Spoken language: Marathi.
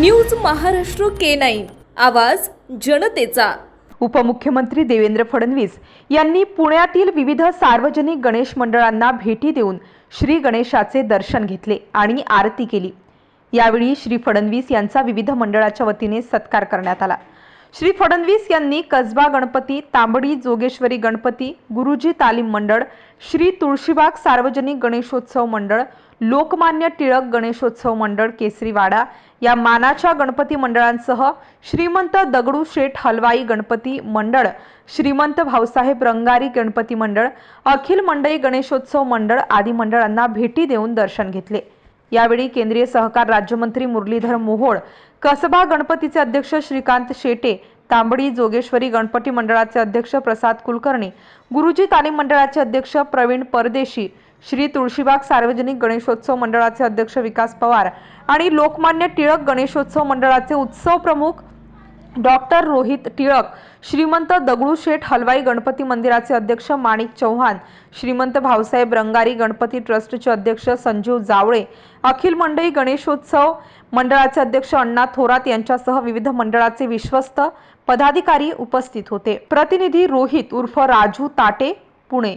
News Maharashtra K nine. आवाज जनतेचा. उपमुख्यमंत्री देवेंद्र फडणवीस यांनी पुण्यातील विविध सार्वजनिक गणेश मंडळांना भेटी देऊन श्री गणेशाचे दर्शन घेतले आणि आरती केली. यावेळी श्री फडणवीस यांचा विविध मंडळाच्या वतीने सत्कार करण्यात आला. श्री फडणवीस यांनी कसबा गणपती तांबडी जोगेश्वरी गणपती गुरुजी तालीम मंडळ श्री तुळशीबाग सार्वजनिक गणेशोत्सव मंडळ लोकमान्य टिळक गणेशोत्सव मंडळ केसरीवाडा या मानाच्या गणपती मंडळांसह श्रीमंत दगडूशेठ हलवाई गणपती मंडळ श्रीमंत भाऊसाहेब रंगारी गणपती मंडळ अखिल मंडई गणेशोत्सव मंडळ आदी मंडळांना भेटी देऊन दर्शन घेतले. यावेळी केंद्रीय सहकार राज्यमंत्री मुरलीधर मोहोळ कसबा गणपतीचे अध्यक्ष श्रीकांत शेटे तांबडी जोगेश्वरी गणपती मंडळाचे अध्यक्ष प्रसाद कुलकर्णी गुरुजी तालीम मंडळाचे अध्यक्ष प्रवीण परदेशी श्री तुळशीबाग सार्वजनिक गणेशोत्सव मंडळाचे अध्यक्ष विकास पवार आणि लोकमान्य टिळक गणेशोत्सव मंडळाचे उत्सव प्रमुख डॉक्टर रोहित टिळक श्रीमंत दगडूशेठ हलवाई गणपती मंदिराचे अध्यक्ष माणिक चौहान श्रीमंत भाऊसाहेब रंगारी गणपती ट्रस्टचे अध्यक्ष संजीव जावळे अखिल मंडई गणेशोत्सव मंडळाचे अध्यक्ष अण्णा थोरात यांच्यासह विविध मंडळाचे विश्वस्त पदाधिकारी उपस्थित होते. प्रतिनिधी रोहित उर्फ राजू ताटे पुणे.